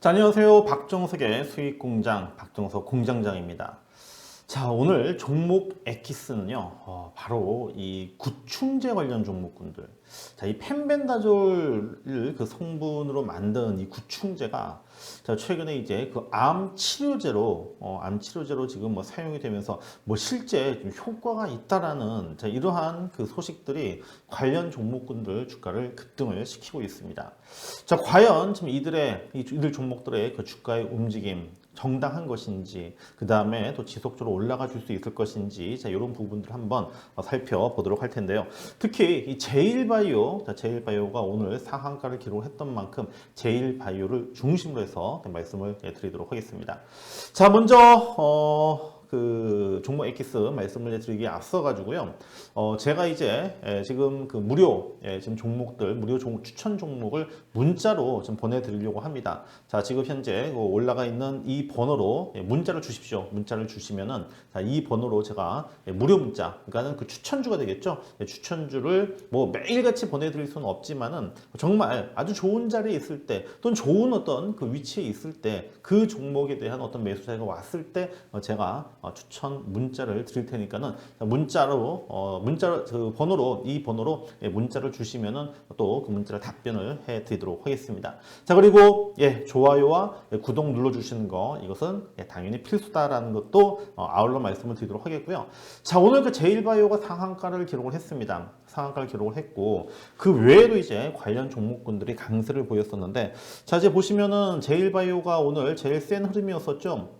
자, 안녕하세요. 박정석의 수익공장 박정석 공장장입니다. 자, 오늘 종목 엑기스는요, 어, 바로 이 구충제 관련 종목군들. 자, 이 펜벤다졸을 그 성분으로 만든 이 구충제가 자, 최근에 이제 그 암 치료제로, 어, 암 치료제로 지금 뭐 사용이 되면서 뭐 실제 좀 효과가 있다라는 자, 이러한 그 소식들이 관련 종목군들 주가를 급등을 시키고 있습니다. 자, 과연 지금 이들의, 이- 이들 종목들의 그 주가의 움직임, 정당한 것인지, 그 다음에 또 지속적으로 올라가 줄 수 있을 것인지, 자, 이런 부분들 한번 어, 살펴보도록 할 텐데요. 특히 이 제일바이오, 자, 제일바이오가 오늘 상한가를 기록했던 만큼 제일바이오를 중심으로 해서 말씀을 예, 드리도록 하겠습니다. 자, 먼저, 어, 그 종목 엑기스 말씀을 드리기에 앞서 가지고요. 어 제가 이제 예, 지금 그 무료 예, 지금 종목들 무료 종, 추천 종목을 문자로 좀 보내드리려고 합니다. 자 지금 현재 그 올라가 있는 이 번호로 예, 문자를 주십시오. 문자를 주시면은 자, 이 번호로 제가 예, 무료 문자 그러니까는 그 추천주가 되겠죠. 예, 추천주를 뭐 매일같이 보내드릴 수는 없지만은 정말 아주 좋은 자리에 있을 때 또는 좋은 어떤 그 위치에 있을 때 그 종목에 대한 어떤 매수자가 왔을 때 어, 제가 어, 추천 문자를 드릴 테니까는 문자로 어, 문자 그 번호로 이 번호로 예, 문자를 주시면은 또 그 문자를 답변을 해 드리도록 하겠습니다. 자 그리고 예 좋아요와 예, 구독 눌러 주시는 거 이것은 예, 당연히 필수다라는 것도 어, 아울러 말씀을 드리도록 하겠고요. 자 오늘 그 제일바이오가 상한가를 기록을 했습니다. 상한가를 기록을 했고 그 외에도 이제 관련 종목군들이 강세를 보였었는데 자 이제 보시면은 제일바이오가 오늘 제일 센 흐름이었었죠.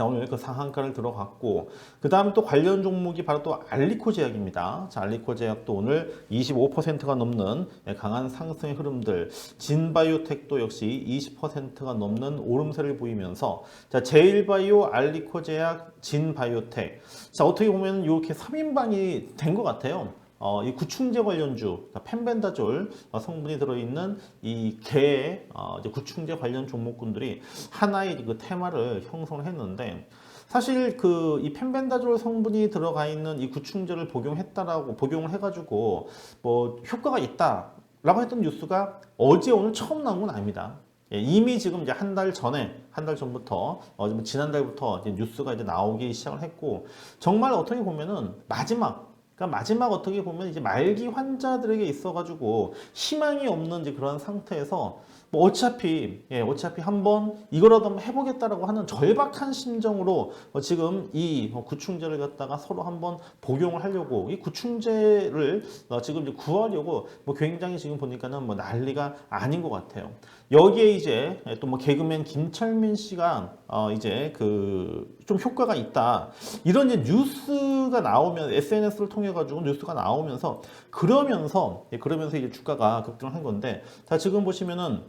자 오늘 그 상한가를 들어갔고 그 다음에 또 관련 종목이 바로 또 알리코 제약입니다. 자 알리코 제약도 오늘 25%가 넘는 예, 강한 상승의 흐름들, 진바이오텍도 역시 20%가 넘는 오름세를 보이면서 자 제일바이오, 알리코 제약, 진바이오텍 자 어떻게 보면 이렇게 3인방이 된 것 같아요. 어, 이 구충제 관련주, 그러니까 펜벤다졸 어, 성분이 들어있는 이개 어, 구충제 관련 종목군들이 하나의 그 테마를 형성을 했는데 사실 그 이 펜벤다졸 성분이 들어가 있는 이 구충제를 복용했다라고 복용을 해가지고 뭐 효과가 있다라고 했던 뉴스가 어제 오늘 처음 나온 건 아닙니다. 예, 이미 지금 이제 한 달 전에 한 달 전부터 어, 지난달부터 이제 뉴스가 이제 나오기 시작을 했고 정말 어떻게 보면은 마지막 그러니까 마지막 어떻게 보면 이제 말기 환자들에게 있어가지고 희망이 없는 이제 그런 상태에서 뭐 어차피 예 어차피 한번 이거라도 한번 해보겠다라고 하는 절박한 심정으로 어 지금 이 어, 구충제를 갖다가 서로 한번 복용을 하려고 이 구충제를 어 지금 이제 구하려고 뭐 굉장히 지금 보니까는 뭐 난리가 아닌 것 같아요. 여기에 이제 또 뭐 개그맨 김철민 씨가 어 이제 그 좀 효과가 있다 이런 이제 뉴스가 나오면 SNS를 통해 가지고 뉴스가 나오면서 그러면서 예, 그러면서 이제 주가가 급등을 한 건데 자 지금 보시면은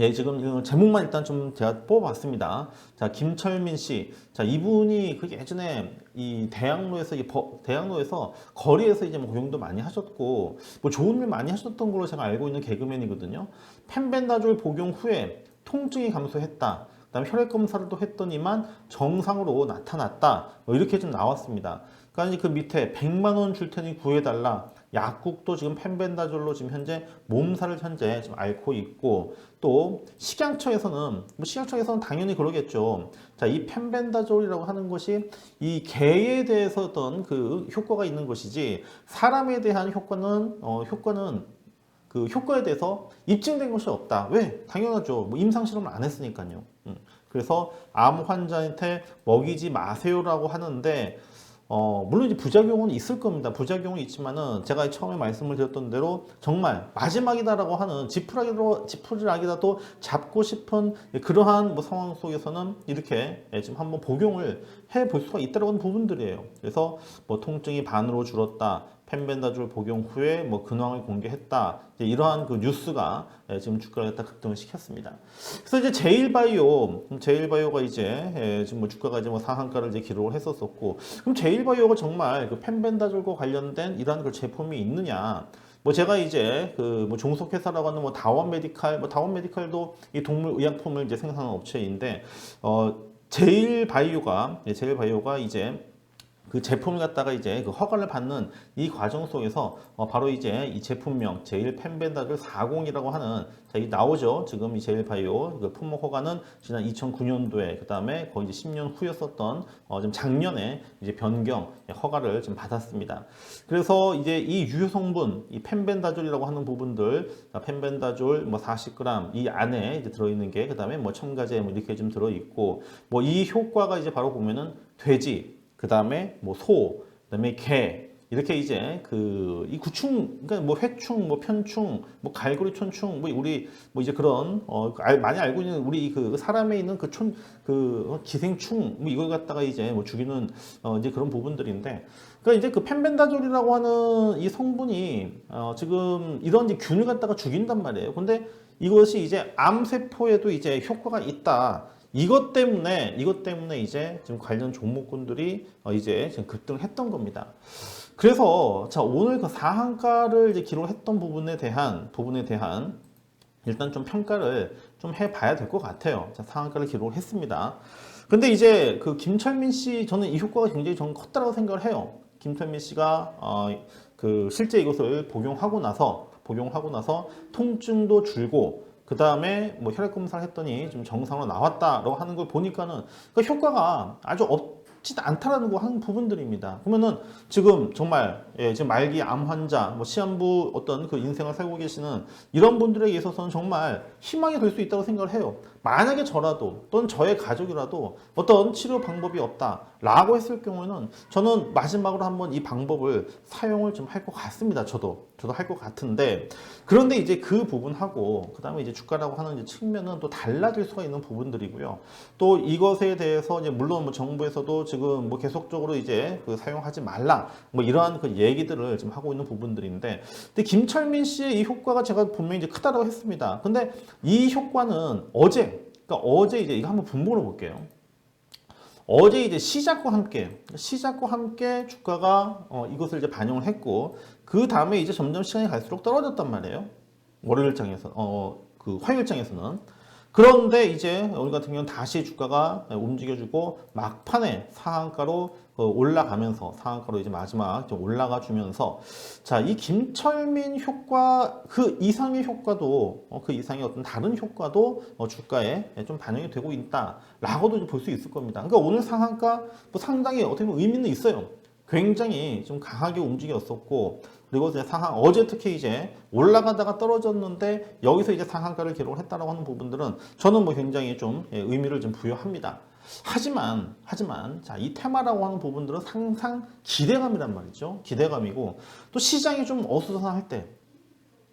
예, 지금 이 제목만 일단 좀 제가 뽑아봤습니다. 자, 김철민 씨. 자, 이분이 그 예전에 이 대학로에서, 이 버- 대학로에서 거리에서 이제 뭐 고용도 많이 하셨고, 뭐 좋은 일 많이 하셨던 걸로 제가 알고 있는 개그맨이거든요. 펜벤다졸 복용 후에 통증이 감소했다. 그다음에 혈액 검사를 또 했더니만 정상으로 나타났다. 뭐 이렇게 좀 나왔습니다. 그러니까 그 밑에 100만 원 줄 테니 구해달라. 약국도 지금 펜벤다졸로 지금 현재 몸살을 현재 지금 앓고 있고 또 식약처에서는 뭐 식약처에서는 당연히 그러겠죠. 자, 이 펜벤다졸이라고 하는 것이 이 개에 대해서 어떤 그 효과가 있는 것이지 사람에 대한 효과는 어 효과는 그 효과에 대해서 입증된 것이 없다. 왜? 당연하죠. 뭐 임상 실험을 안 했으니까요. 음. 그래서 암 환자한테 먹이지 마세요라고 하는데 어, 물론 이제 부작용은 있을 겁니다. 부작용은 있지만은 제가 처음에 말씀을 드렸던 대로 정말 마지막이다라고 하는 지푸라기로 지푸라기라도 잡고 싶은 그러한 뭐 상황 속에서는 이렇게 예, 지금 한번 복용을 해 볼 수가 있다라고 하는 부분들이에요. 그래서 뭐 통증이 반으로 줄었다. 펜벤다졸 복용 후에 뭐 근황을 공개했다. 이러한 그 뉴스가 예, 지금 주가를 갖다 급등을 시켰습니다. 그래서 이제 제일바이오, 음, 제일바이오가 이제 예, 지금 뭐 주가가 이제 뭐 상한가를 이제 기록을 했었었고, 그럼 제일바이오가 정말 그 펜벤다졸과 관련된 이러한 그 제품이 있느냐? 뭐 제가 이제 그 뭐 종속 회사라고 하는 뭐 다원 메디칼, 뭐 다원 메디칼도 이 동물 의약품을 이제 생산하는 업체인데 어 제일 바이오가 예, 제일 바이오가 이제 그 제품을 갖다가 이제 그 허가를 받는 이 과정 속에서 어 바로 이제 이 제품명 제일 펜벤다졸 40이라고 하는 자, 이 나오죠. 지금 이 제일 바이오 그 품목 허가는 지난 2009년도에 그 다음에 거의 이제 10년 후였었던 어 지금 작년에 이제 변경 허가를 좀 받았습니다. 그래서 이제 이 유효 성분 이 펜벤다졸이라고 하는 부분들 자, 펜벤다졸 뭐 40g 이 안에 이제 들어 있는 게 그다음에 뭐 첨가제 뭐 이렇게 좀 들어 있고 뭐 이 효과가 이제 바로 보면은 돼지 그 다음에 뭐 소, 그 다음에 개 이렇게 이제 그 이 구충 그러니까 뭐 회충, 뭐 편충, 뭐 갈고리 촌충, 뭐 우리 뭐 이제 그런 어 알- 많이 알고 있는 우리 그 사람에 있는 그촌그 기생충 뭐 이걸 갖다가 이제 뭐 죽이는 어 이제 그런 부분들인데 그러니까 이제 그 펜벤다졸이라고 하는 이 성분이 어 지금 이런 이제 균을 갖다가 죽인단 말이에요. 근데 이것이 이제 암 세포에도 이제 효과가 있다. 이것 때문에 이것 때문에 이제 지금 관련 종목군들이 어, 이제 지금 급등을 했던 겁니다. 그래서 자 오늘 그 사항가를 이제 기록했던 부분에 대한 부분에 대한 일단 좀 평가를 좀 해봐야 될 것 같아요. 자 상한가를 기록을 했습니다. 근데 이제 그 김철민 씨 저는 이 효과가 굉장히 저는 컸다라고 생각을 해요. 김철민 씨가 어, 그 실제 이것을 복용하고 나서 복용하고 나서 통증도 줄고 그 다음에 뭐 혈액 검사를 했더니 좀 정상으로 나왔다라고 하는 걸 보니까는 그 효과가 아주 없지도 않다라는 거 하는 부분들입니다. 그러면은 지금 정말 예, 지금 말기 암 환자, 뭐 시한부 어떤 그 인생을 살고 계시는 이런 분들에게 있어서는 정말 희망이 될 수 있다고 생각을 해요. 만약에 저라도 또는 저의 가족이라도 어떤 치료 방법이 없다라고 했을 경우에는 저는 마지막으로 한번 이 방법을 사용을 좀 할 것 같습니다. 저도 저도 할 것 같은데 그런데 이제 그 부분하고 그 다음에 이제 주가라고 하는 이제 측면은 또 달라질 수가 있는 부분들이고요. 또 이것에 대해서 이제 물론 뭐 정부에서도 지금 뭐 계속적으로 이제 그 사용하지 말라 뭐 이러한 그 얘기들을 지금 하고 있는 부분들인데 근데 김철민 씨의 이 효과가 제가 분명히 이제 크다라고 했습니다. 근데 이 효과는 어제 그러니까 어제 이제 이거 한번 분봉을 볼게요. 어제 이제 시작과 함께 시작과 함께 주가가 어, 이것을 이제 반영을 했고 그 다음에 이제 점점 시간이 갈수록 떨어졌단 말이에요. 월요일 장에서 어 그 화요일 장에서는 그런데 이제 오늘 같은 경우는 다시 주가가 움직여주고 막판에 상한가로 어, 올라가면서 상한가로 이제 마지막 좀 올라가 주면서 자 이 김철민 효과 그 이상의 효과도 어, 그 이상의 어떤 다른 효과도 어, 주가에 좀 반영이 되고 있다라고도 볼 수 있을 겁니다. 그러니까 오늘 상한가 뭐 상당히 어떻게 보면 의미는 있어요. 굉장히 좀 강하게 움직였었고 그리고 이제 상한 어제 특히 이제 올라가다가 떨어졌는데 여기서 이제 상한가를 기록을 했다라고 하는 부분들은 저는 뭐 굉장히 좀 예, 의미를 좀 부여합니다. 하지만 하지만 자 이 테마라고 하는 부분들은 항상 기대감이란 말이죠. 기대감이고 또 시장이 좀 어수선할 때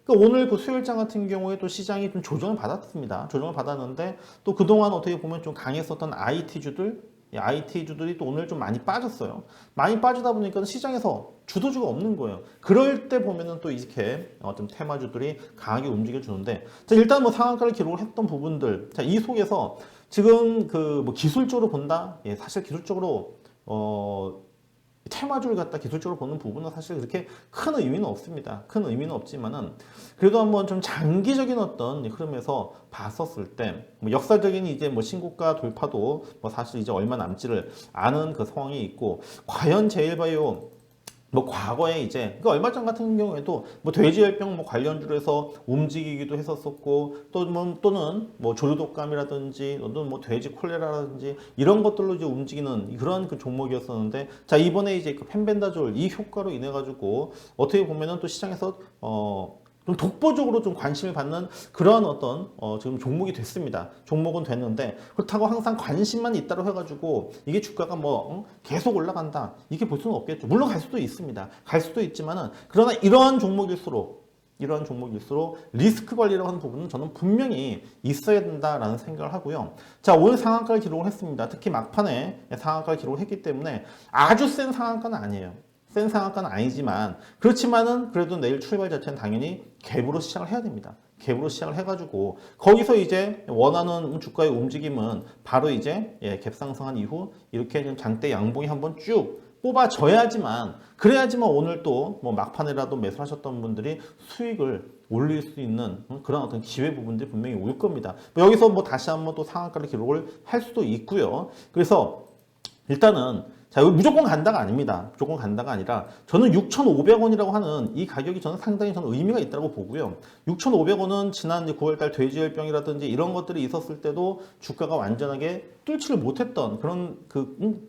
그러니까 오늘 그 수요일장 같은 경우에 또 시장이 좀 조정을 받았습니다. 조정을 받았는데 또 그동안 어떻게 보면 좀 강했었던 IT주들, IT주들이 또 오늘 좀 많이 빠졌어요. 많이 빠지다 보니까 시장에서 주도주가 없는 거예요. 그럴 때 보면은 또 이렇게 어떤 테마주들이 강하게 움직여 주는데 자, 일단 뭐 상한가를 기록을 했던 부분들 자, 이 속에서 지금 그 뭐 기술적으로 본다? 예, 사실 기술적으로 어 테마주를 갖다 기술적으로 보는 부분은 사실 그렇게 큰 의미는 없습니다. 큰 의미는 없지만은 그래도 한번 좀 장기적인 어떤 흐름에서 봤었을 때 뭐 역사적인 이제 뭐 신고가 돌파도 뭐 사실 이제 얼마 남지를 않은 그 상황이 있고 과연 제일바이오 뭐 과거에 이제 그 얼마 전 같은 경우에도 뭐 돼지열병 뭐 관련주로 해서 움직이기도 했었었고 또 뭐 또는 뭐 조류독감이라든지 또는 뭐 돼지 콜레라라든지 이런 것들로 이제 움직이는 그런 그 종목이었었는데 자 이번에 이제 그 펜벤다졸 이 효과로 인해 가지고 어떻게 보면은 또 시장에서 어 좀 독보적으로 좀 관심을 받는 그러한 어떤 어 지금 종목이 됐습니다. 종목은 됐는데 그렇다고 항상 관심만 있다고 해가지고 이게 주가가 뭐 어? 계속 올라간다 이게 볼 수는 없겠죠. 물론 갈 수도 있습니다. 갈 수도 있지만은 그러나 이러한 종목일수록 이러한 종목일수록 리스크 관리라고 하는 부분은 저는 분명히 있어야 된다라는 생각을 하고요. 자, 오늘 상한가를 기록을 했습니다. 특히 막판에 상한가를 기록을 했기 때문에 아주 센 상한가는 아니에요. 센 상한가는 아니지만 그렇지만은 그래도 내일 출발 자체는 당연히 갭으로 시작을 해야 됩니다. 갭으로 시작을 해가지고 거기서 이제 원하는 주가의 움직임은 바로 이제 예, 갭 상승한 이후 이렇게 좀 장대 양봉이 한번 쭉 뽑아져야지만 그래야지만 오늘 또 뭐 막판이라도 매수 하셨던 분들이 수익을 올릴 수 있는 음, 그런 어떤 기회 부분들이 분명히 올 겁니다. 뭐 여기서 뭐 다시 한번 또 상한가를 기록을 할 수도 있고요. 그래서 일단은 자, 여기 무조건 간다가 아닙니다. 무조건 간다가 아니라 저는 6,500원이라고 하는 이 가격이 저는 상당히 저는 의미가 있다고 보고요. 6,500원은 지난 9월달 돼지열병이라든지 이런 것들이 있었을 때도 주가가 완전하게 뚫지를 못했던 그런 그, 음,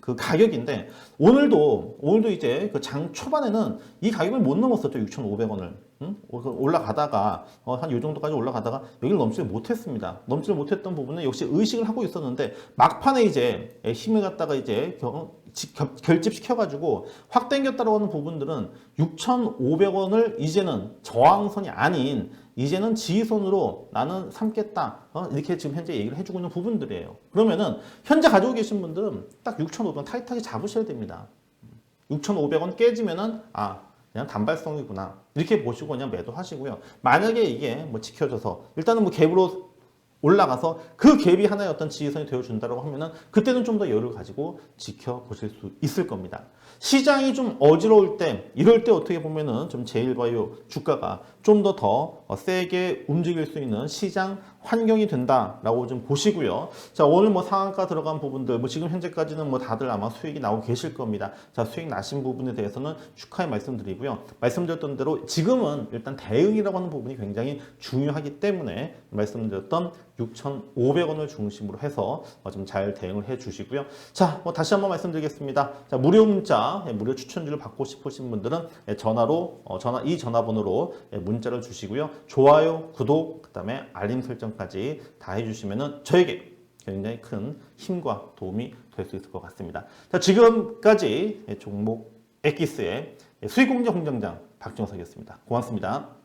그 가격인데 오늘도 오늘도 이제 그 장 초반에는 이 가격을 못 넘었었죠 6,500원을 음? 올라가다가 어, 한 요 정도까지 올라가다가 여기를 넘지를 못했습니다. 넘지를 못했던 부분은 역시 의식을 하고 있었는데 막판에 이제 힘을 갖다가 이제 결집시켜가지고 확 당겼다고 하는 부분들은 6,500원을 이제는 저항선이 아닌 이제는 지지선으로 나는 삼겠다. 어, 이렇게 지금 현재 얘기를 해주고 있는 부분들이에요. 그러면은 현재 가지고 계신 분들은 딱 6,500원 타이트하게 잡으셔야 됩니다. 6,500원 깨지면은 아 그냥 단발성이구나 이렇게 보시고 그냥 매도하시고요 만약에 이게 뭐 지켜져서 일단은 뭐 갭으로 올라가서 그 갭이 하나의 어떤 지지선이 되어준다고 하면은 그때는 좀 더 여유를 가지고 지켜보실 수 있을 겁니다. 시장이 좀 어지러울 때 이럴 때 어떻게 보면은 좀 제일바이오 주가가 좀 더더 세게 움직일 수 있는 시장 환경이 된다라고 좀 보시고요. 자 오늘 뭐 상한가 들어간 부분들 뭐 지금 현재까지는 뭐 다들 아마 수익이 나오고 계실 겁니다. 자 수익 나신 부분에 대해서는 축하의 말씀드리고요. 말씀드렸던 대로 지금은 일단 대응이라고 하는 부분이 굉장히 중요하기 때문에 말씀드렸던 6,500원을 중심으로 해서 어, 좀잘 대응을 해 주시고요. 자, 뭐 다시 한번 말씀드리겠습니다. 자, 무료 문자, 예, 무료 추천주를 받고 싶으신 분들은 예, 전화로 어, 전화 이 전화번호로 예, 문자를 주시고요. 좋아요, 구독, 그다음에 알림 설정까지 다 해 주시면은 저에게 굉장히 큰 힘과 도움이 될 수 있을 것 같습니다. 자, 지금까지 예, 종목 엑기스의 수익공정 공장장 박정석이었습니다. 고맙습니다.